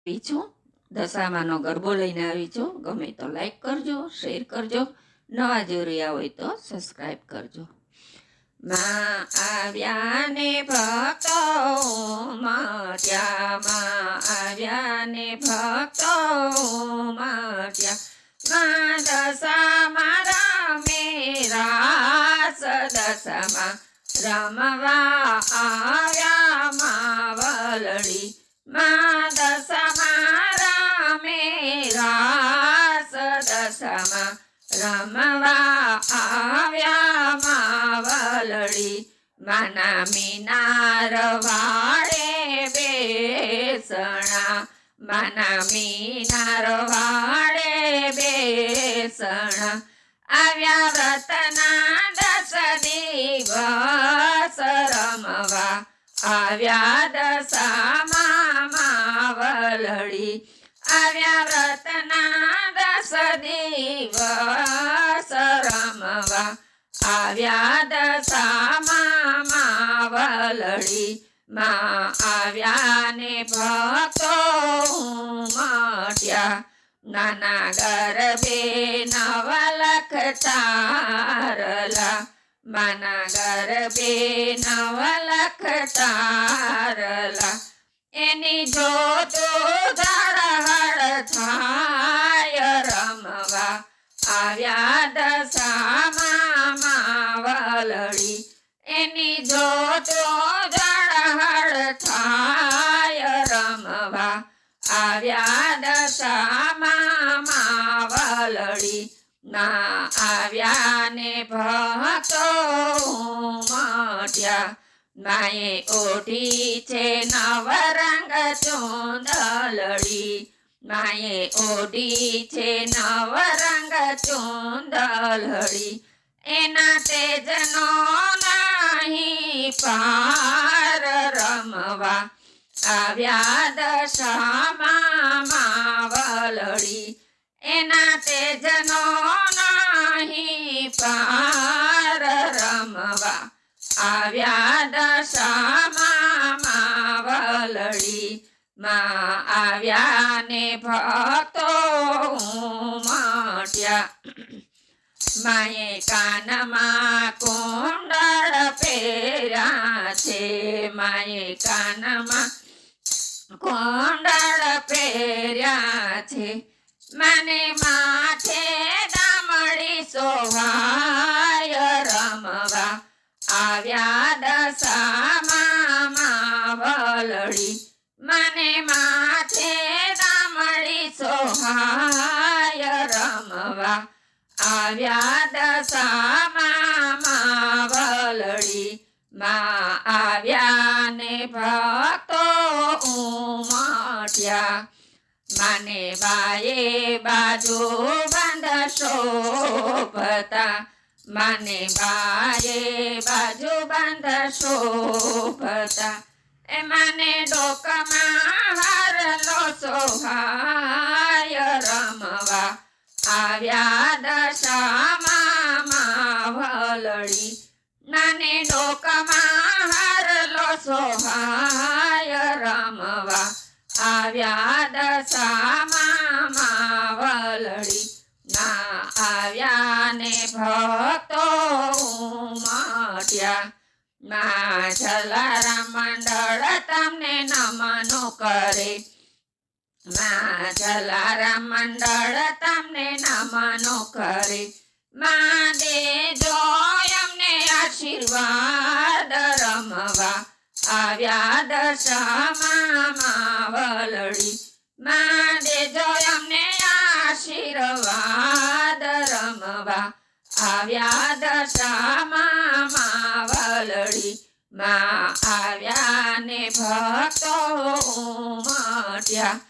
આવી છું દશામાનો ગરબો લઈને આવી છું ગમે તો લાઈક કરજો શેર કરજો. નવા જોરિયા હોય તો સબસ્ક્રાઈબ કરજો. માં આવ્યા ને ભક્તો, મટ્યા. આવ્યા ને ભક્તો, માટ્યા. માં દશામાં રમે રાસ દશામાં રમવા દશામાં રમવા આવ્યા માવલડી. માના મીનાર વાળે બેસણા. માના મીનાર વાળે બેસણા. આવ્યા વ્રતના દસ દિવસ રમવા. આવ્યા દશામાં માવલડી. આવ્યા વ્રતના દસ દિવસ રમવા. આવ્યા દશામાં માવલડી માં આવ્યા ને ભક્તો મટ્યા નાના ગરબે નવલખતારલા માના ગરબે નવલખ એની જોતો ધડહડ થાય રમવા. આવ્યા દશામાં માવલડી એની જોતો ધડહડ થાય રમવા. આવ્યા દશામાં માવલડી ના આવ્યા ને ભક્તો મટ્યા માએ ઓઢી છે નવરંગ ચૂંદલડી. માએ ઓઢી છે નવરંગ ચૂંદલડી. એના તેજનો નહીં પાર રમવા. આવ્યા દશામાં માવલડી. એના તેજનો આવ્યા દશામાં માવલડી. માં આવ્યા ને ભક્તો મટ્યા. માએ કાનમાં કુંડળ પહેર્યા છે. માએ કાનમાં કુંડળ પહેર્યા છે. મને માથે માવલડી મને માથે દામડી સોહાય રમવા. આવ્યા દશામાં વલળી માં આવ્યા ને ભક્તો ઉમટ્યા. માને બાએ બાજુ બંધ શોભતા. માને બાએ બાજુ બંધ શોભતા. એ મને ડોકમાં હારલો સોહાય રમવા. આવ્યા દશામાં માવલડી. નાને ડોકમાં હારલો સોહાય રમવા. આવ્યા દશામાં માવલડી. ના આવ્યા ને ભક્તો માટ્યા મા જલારામ મંડળ તમને નમનો કરે. જલારામ મંડળ તમને નમનો કરે. મા દેજો અમને આશીર્વાદ રમવા. આવ્યા દશામાં માવલડી. મા દેજો અમને આશીર્વાદ રમવા. આવ્યા દશામાં માવલડી. માં આવ્યા ને ભક્તો મટ્યા